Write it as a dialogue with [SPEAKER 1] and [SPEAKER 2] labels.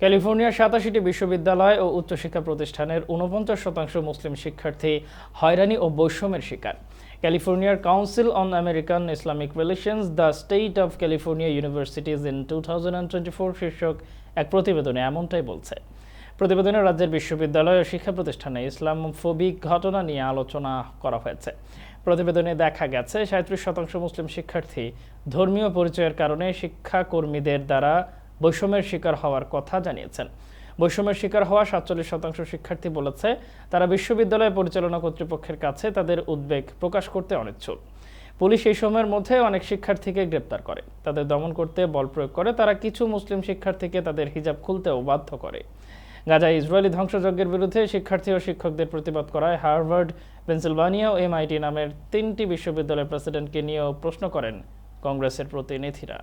[SPEAKER 1] ক্যালিফোর্নিয়ার সাতাশিটি বিশ্ববিদ্যালয় ও উচ্চশিক্ষা প্রতিষ্ঠানের উনপঞ্চাশ শতাংশ মুসলিম শিক্ষার্থী হয়রানি ও বৈষম্যের শিকার। ক্যালিফোর্নিয়ার council on American Islamic relations, the state of California universities in two শীর্ষক এক প্রতিবেদনে এমনটাই বলছে। প্রতিবেদনে রাজ্যের বিশ্ববিদ্যালয় ও শিক্ষা প্রতিষ্ঠানে ইসলামফোবিক ঘটনা নিয়ে আলোচনা করা হয়েছে। প্রতিবেদনে দেখা গেছে, সাঁত্রিশ শতাংশ মুসলিম শিক্ষার্থী ধর্মীয় পরিচয়ের কারণে শিক্ষাকর্মীদের দ্বারা বৈষম্যের শিকার হওয়ার কথা জানিয়েছেন। বৈষম্যের শিকার হওয়া সাতচল্লিশ শতাংশ শিক্ষার্থী বলেছে, তারা বিশ্ববিদ্যালয় পরিচালনা কর্তৃপক্ষের কাছে তাদের উদ্বেগ প্রকাশ করতে অনিচ্ছুক। পুলিশ এই সময়ের মধ্যে অনেক শিক্ষার্থীকে গ্রেপ্তার করে। তাদের দমন করতে বল প্রয়োগ করে, তারা কিছু মুসলিম শিক্ষার্থীকে তাদের হিজাব খুলতেও বাধ্য করে। গাজায় ইসরায়েলি ধ্বংসযজ্ঞের বিরুদ্ধে শিক্ষার্থী ও শিক্ষকদের প্রতিবাদ করায় হার্ভার্ড, পেনসিলভানিয়া ও এমআইটি নামের তিনটি বিশ্ববিদ্যালয়ের প্রেসিডেন্টকে নিয়েও প্রশ্ন করেন কংগ্রেসের প্রতিনিধিরা।